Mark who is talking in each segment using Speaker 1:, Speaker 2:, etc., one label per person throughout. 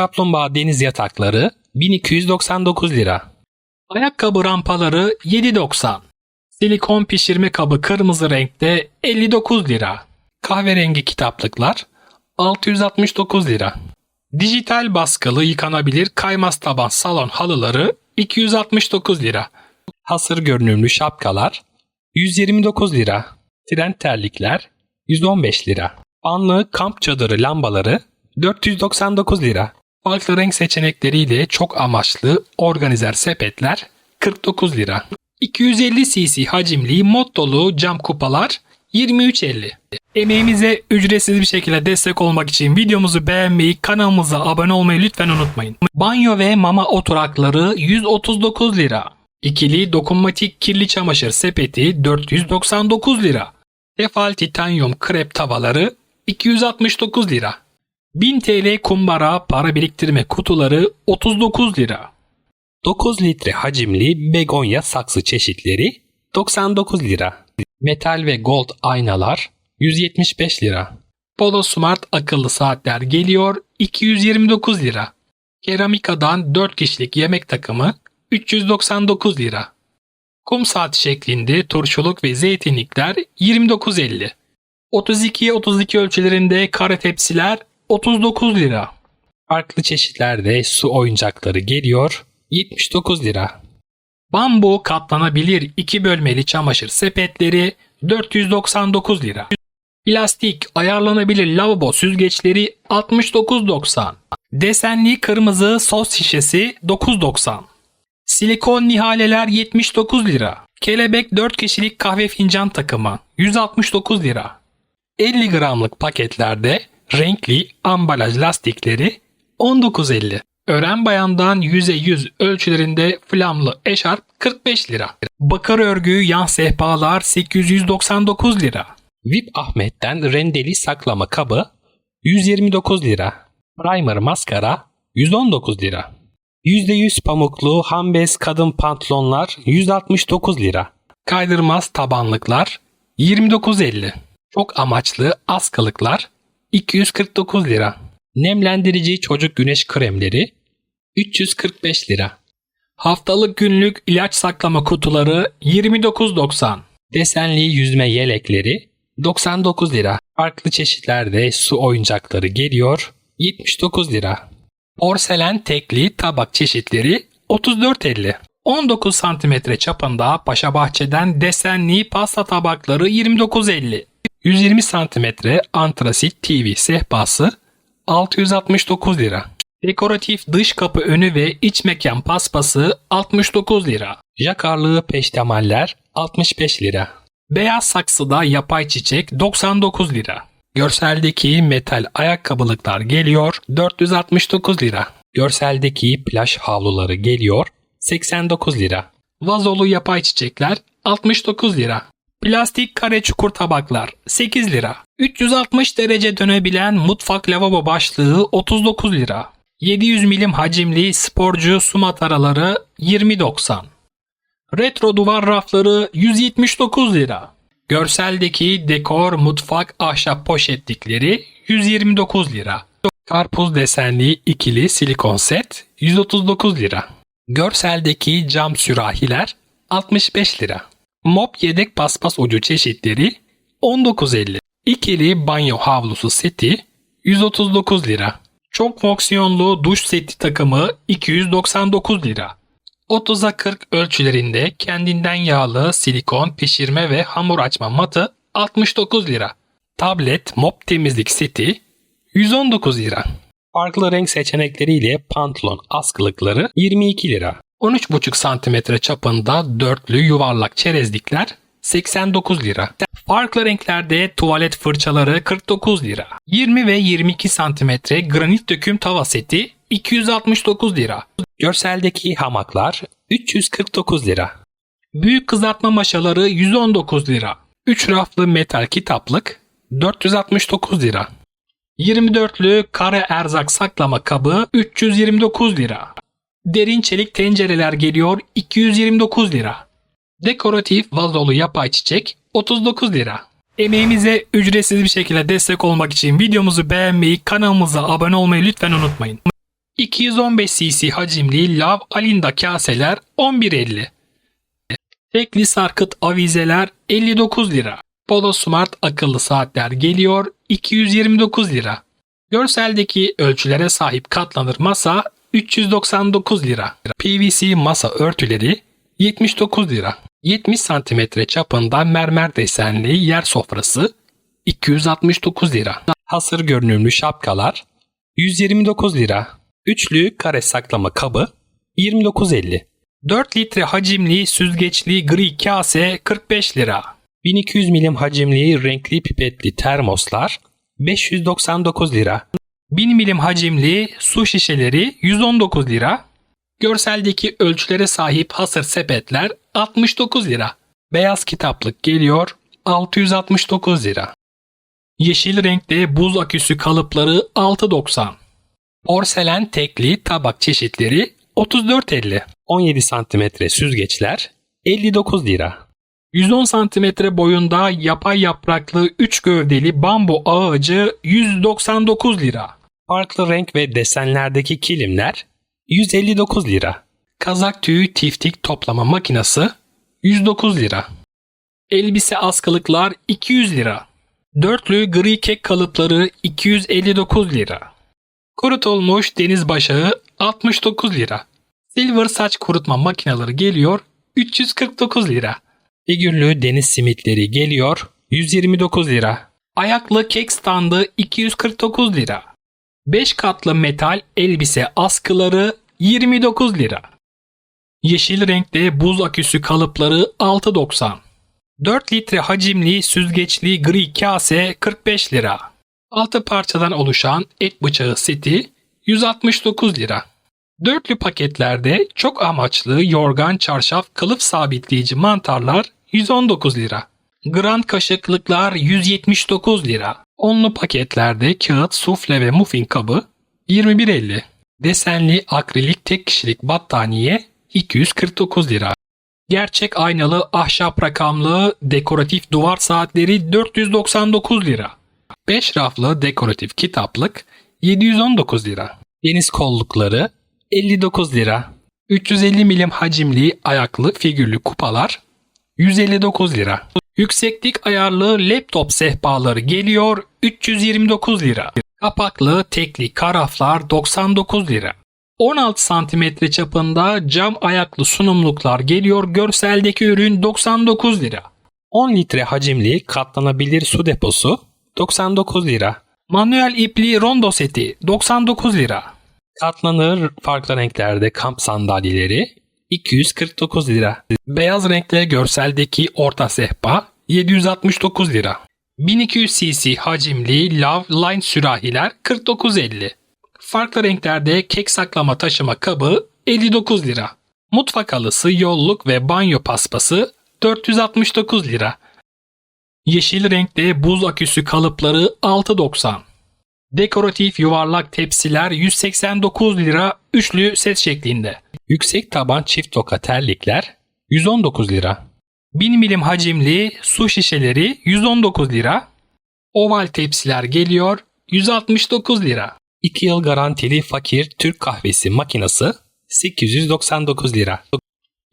Speaker 1: Kaplumbağa deniz yatakları 1299 lira. Ayakkabı rampaları 7.90. Silikon pişirme kabı kırmızı renkte 59 lira. Kahverengi kitaplıklar 669 lira. Dijital baskılı yıkanabilir kaymaz taban salon halıları 269 lira. Hasır görünümlü şapkalar 129 lira. Tren terlikler 115 lira. Anlı kamp çadırı lambaları 499 lira. Farklı renk seçenekleriyle çok amaçlı organizer sepetler 49 lira. 250 cc hacimli mod dolu cam kupalar 23.50. Emeğimize ücretsiz bir şekilde destek olmak için videomuzu beğenmeyi, kanalımıza abone olmayı lütfen unutmayın. Banyo ve mama oturakları 139 lira. İkili dokunmatik kirli çamaşır sepeti 499 lira. Tefal titanyum krep tavaları 269 lira. 1000 TL kumbara para biriktirme kutuları 39 lira. 9 litre hacimli begonya saksı çeşitleri 99 lira. Metal ve gold aynalar 175 lira. Polo Smart akıllı saatler geliyor 229 lira. Keramikadan 4 kişilik yemek takımı 399 lira. Kum saati şeklinde turşuluk ve zeytinlikler 29.50. 32'ye 32 ölçülerinde kare tepsiler 39 lira. Farklı çeşitlerde su oyuncakları geliyor 79 lira. Bambu katlanabilir 2 bölmeli çamaşır sepetleri 499 lira. Plastik ayarlanabilir lavabo süzgeçleri 69.90. Desenli kırmızı sos şişesi 9.90. Silikon nihaleler 79 lira. Kelebek 4 kişilik kahve fincan takımı 169 lira. 50 gramlık paketlerde renkli ambalaj lastikleri 19.50. Ören bayandan 100'e 100 ölçülerinde flamlı eşarp 45 lira. Bakır örgü yan sehpalar 899 lira. VIP Ahmet'ten rendeli saklama kabı 129 lira. Primer maskara 119 lira. %100 pamuklu hambes kadın pantolonlar 169 lira. Kaydırmaz tabanlıklar 29.50. Çok amaçlı askılıklar 249 lira. Nemlendirici çocuk güneş kremleri 345 lira. Haftalık günlük ilaç saklama kutuları 29.90. Desenli yüzme yelekleri 99 lira. Farklı çeşitlerde su oyuncakları geliyor 79 lira. Porselen tekli tabak çeşitleri 34.50. 19 cm çapında Paşa Bahçe'den desenli pasta tabakları 29.50. 120 cm antrasit TV sehpası 669 lira. Dekoratif dış kapı önü ve iç mekan paspası 69 lira. Jakarlı peştemaller 65 lira. Beyaz saksıda yapay çiçek 99 lira. Görseldeki metal ayakkabılıklar geliyor 469 lira. Görseldeki plaj havluları geliyor 89 lira. Vazolu yapay çiçekler 69 lira. Plastik kare çukur tabaklar 8 lira. 360 derece dönebilen mutfak lavabo başlığı 39 lira. 700 milim hacimli sporcu su mataraları 20.90. Retro duvar rafları 179 lira. Görseldeki dekor mutfak ahşap poşetlikleri 129 lira. Karpuz desenli ikili silikon set 139 lira. Görseldeki cam sürahiler 65 lira. Mop yedek paspas ucu çeşitleri 19.50. İkili banyo havlusu seti 139 lira. Çok fonksiyonlu duş seti takımı 299 lira. 30'a 40 ölçülerinde kendinden yağlı silikon pişirme ve hamur açma matı 69 lira. Tablet mop temizlik seti 119 lira. Farklı renk seçenekleriyle pantolon askılıkları 22 lira. 13,5 cm çapında dörtlü yuvarlak çerezlikler 89 lira. Farklı renklerde tuvalet fırçaları 49 lira. 20 ve 22 cm granit döküm tava seti 269 lira. Görseldeki hamaklar 349 lira. Büyük kızartma maşaları 119 lira. 3 raflı metal kitaplık 469 lira. 24'lü kare erzak saklama kabı 329 lira. Derin çelik tencereler geliyor 229 lira. Dekoratif vazolu yapay çiçek 39 lira. Emeğimize ücretsiz bir şekilde destek olmak için videomuzu beğenmeyi, kanalımıza abone olmayı lütfen unutmayın. 215 cc hacimli Lav Alinda kaseler 11.50. Tekli sarkıt avizeler 59 lira. Polo Smart akıllı saatler geliyor 229 lira. Görseldeki ölçülere sahip katlanır masa 399 lira. PVC masa örtüleri 79 lira. 70 cm çapında mermer desenli yer sofrası 269 lira. Hasır görünümlü şapkalar 129 lira. Üçlü kare saklama kabı 29.50. 4 litre hacimli süzgeçli gri kase 45 lira. 1200 milim hacimli renkli pipetli termoslar 599 lira. 1000 milim hacimli su şişeleri 119 lira. Görseldeki ölçülere sahip hasır sepetler 69 lira. Beyaz kitaplık geliyor 669 lira. Yeşil renkte buz aküsü kalıpları 6.90. Porselen tekli tabak çeşitleri 34.50. 17 cm süzgeçler 59 lira. 110 cm boyunda yapay yapraklı 3 gövdeli bambu ağacı 199 lira. Farklı renk ve desenlerdeki kilimler 159 lira. Kazak tüyü tiftik toplama makinesi 109 lira. Elbise askılıklar 200 lira. Dörtlü gri kek kalıpları 259 lira. Kurutulmuş deniz başağı 69 lira. Silver saç kurutma makineleri geliyor 349 lira. Figürlü deniz simitleri geliyor 129 lira. Ayaklı kek standı 249 lira. 5 katlı metal elbise askıları 29 lira. Yeşil renkte buz aküsü kalıpları 6.90. 4 litre hacimli süzgeçli gri kase 45 lira. 6 parçadan oluşan et bıçağı seti 169 lira. Dörtlü paketlerde çok amaçlı yorgan çarşaf kılıf sabitleyici mantarlar 119 lira. Grand kaşıklıklar 179 lira. Onlu paketlerde kağıt, sufle ve muffin kabı 21.50. Desenli akrilik tek kişilik battaniye 249 lira. Gerçek aynalı ahşap rakamlı dekoratif duvar saatleri 499 lira. 5 raflı dekoratif kitaplık 719 lira. Deniz kollukları 59 lira. 350 milim hacimli ayaklı figürlü kupalar 159 lira. Yükseklik ayarlı laptop sehpaları geliyor 329 lira. Kapaklı tekli karaflar 99 lira. 16 santimetre çapında cam ayaklı sunumluklar geliyor görseldeki ürün 99 lira. 10 litre hacimli katlanabilir su deposu 99 lira. Manuel ipli rondo seti 99 lira. Katlanır farklı renklerde kamp sandalyeleri 249 lira. Beyaz renkte görseldeki orta sehpa 769 lira. 1200 cc hacimli Love Line sürahiler 49.50. Farklı renklerde kek saklama taşıma kabı 59 lira. Mutfak halısı, yolluk ve banyo paspası 469 lira. Yeşil renkte buz aküsü kalıpları 6.90. Dekoratif yuvarlak tepsiler 189 lira üçlü set şeklinde. Yüksek taban çift toka terlikler 119 lira. 1000 milim hacimli su şişeleri 119 lira. Oval tepsiler geliyor 169 lira. 2 yıl garantili fakir Türk kahvesi makinesi 899 lira.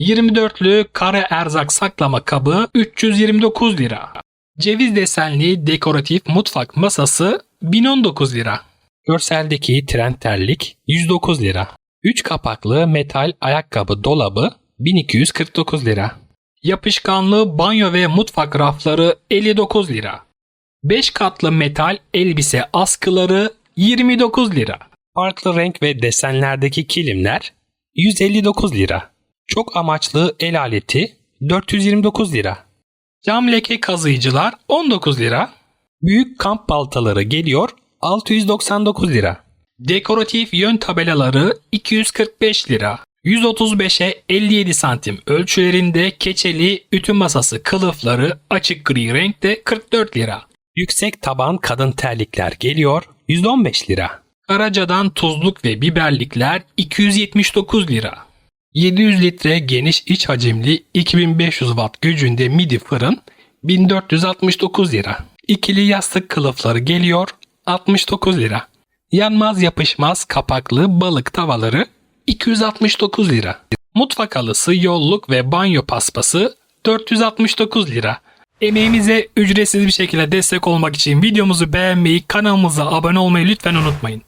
Speaker 1: 24'lü kare erzak saklama kabı 329 lira. Ceviz desenli dekoratif mutfak masası 1019 lira. Görseldeki trend terlik 109 lira. 3 kapaklı metal ayakkabı dolabı 1249 lira. Yapışkanlı banyo ve mutfak rafları 59 lira. 5 katlı metal elbise askıları 29 lira. Farklı renk ve desenlerdeki kilimler 159 lira. Çok amaçlı el aleti 429 lira. Cam leke kazıyıcılar 19 lira. Büyük kamp baltaları geliyor 699 lira. Dekoratif yön tabelaları 245 lira. 135'e 57 santim ölçülerinde keçeli ütü masası kılıfları açık gri renkte 44 lira. Yüksek taban kadın terlikler geliyor 115 lira. Karaca'dan tuzluk ve biberlikler 279 lira. 700 litre geniş iç hacimli 2500 watt gücünde midi fırın 1469 lira. İkili yastık kılıfları geliyor 69 lira. Yanmaz yapışmaz kapaklı balık tavaları 269 lira. Mutfak halısı, yolluk ve banyo paspası 469 lira. Emeğimize ücretsiz bir şekilde destek olmak için videomuzu beğenmeyi, kanalımıza abone olmayı lütfen unutmayın.